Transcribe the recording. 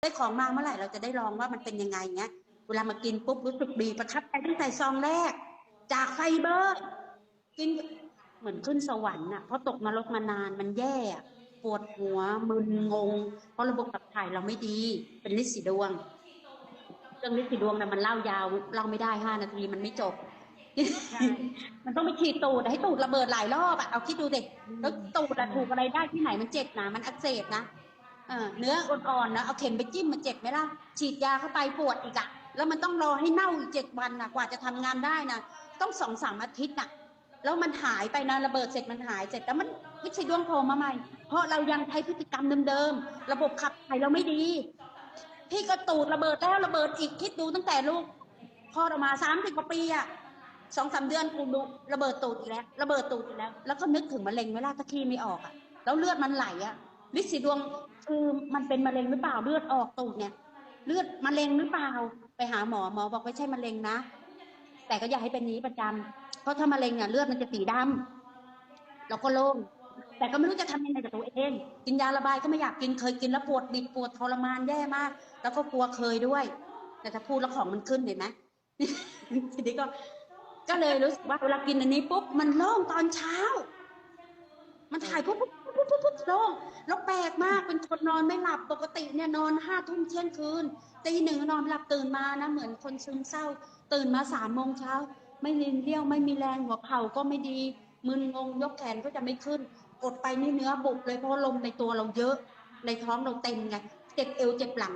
ได้ของมาเมื่อไหร่เราจะได้ลองว่ามันเป็นยังไงเงี้ย เวลามากินปุ๊บรู้สึกดีประทับใจตั้งแต่ซองแรก จากไฟเบอร์ กินเหมือนขึ้นสวรรค์น่ะเพราะตกนรกมานานมันแย่ปวดหัวมึนงง เพราะระบบขับถ่ายเราไม่ดี เป็นลิสีดวงเรื่องลิสีดวงนะมันเล่ายาวเล่าไม่ได้ห้านาทีมันไม่จบ มันต้องไปฉีดตูดให้ตูดระเบิดหลายรอบอะเอาคิดดูดิแล้วตูดอะถูกอะไรได้ที่ไหนมันเจ็บนะมันอักเสบนะ เนื้ออ่อนๆนะเอาเข็มไปจิ้มมันเจ็บไหมล่ะฉีดยาเข้าไปปวดอีกอะแล้วมันต้องรอให้เน่าอีกเจ็ดวันนะกว่าจะทำงานได้นะต้องสองสามอาทิตย์น่ะ แล้วมันหายไปนะระเบิดเสร็จมันหายเสร็จแล้วมันวิชัยดวงโผล่มาใหม่ เพราะเรายังใช้พฤติกรรมเดิมๆระบบขับถ่ายเราไม่ดีพี่ก็ตูดระเบิดแล้วระเบิดอีกคิดดูตั้งแต่ลูกคลอดออกมาสามสิบกว่าปีอะสองสามเดือนกูดูระเบิดตูดอีกแล้ว ระเบิดตูดอีกแล้ว แล้วก็นึกถึงมะเร็งเวลาตะขี้ไม่ออกอะแล้วเลือดมันไหลอะ ลิสีดวงคือมันเป็นมะเร็งหรือเปล่าเลือดออกตูดเนี่ย เลือดมะเร็งหรือเปล่า ไปหาหมอหมอบอกไม่ใช่มะเร็งนะ แต่ก็อย่าให้เป็นนี้ประจำเพราะถ้ามะเร็งเนี่ยเลือดมันจะสีดำเราก็โล่งแต่ก็ไม่รู้จะทำยังไงกับตัวเอง กินยาระบายก็ไม่อยากกินเคยกินแล้วปวดบิดปวดทรมานแย่มาก แล้วก็กลัวเคยด้วย แต่ถ้าพูดแล้วของมันขึ้นเห็นไหมทีนี้ก็ ก็เลยรู้สึกว่าเวลากินอันนี้ปุ๊บมันโล่งตอนเช้า มันถ่ายปุ๊บปุ๊บปุ๊บปุ๊บปุ๊บโล่งแล้วแปลกมากเป็นคนนอนไม่หลับปกติเนี่ยนอนห้าทุ่มเที่ยงคืนตีหนึ่งนอนหลับตื่นมานะเหมือนคนซึมเศร้า ตื่นมาสามโมงเช้า ไม่เรีนเรี่ยวไม่มีแรงหัวเข่าก็ไม่ดี มึนงงยกแขนก็จะไม่ขึ้น กดไปนี่เนื้อบุบเลยเพราะลมในตัวเราเยอะ ในท้องเราเต็มไงเจ็บเอวเจ็บหลัง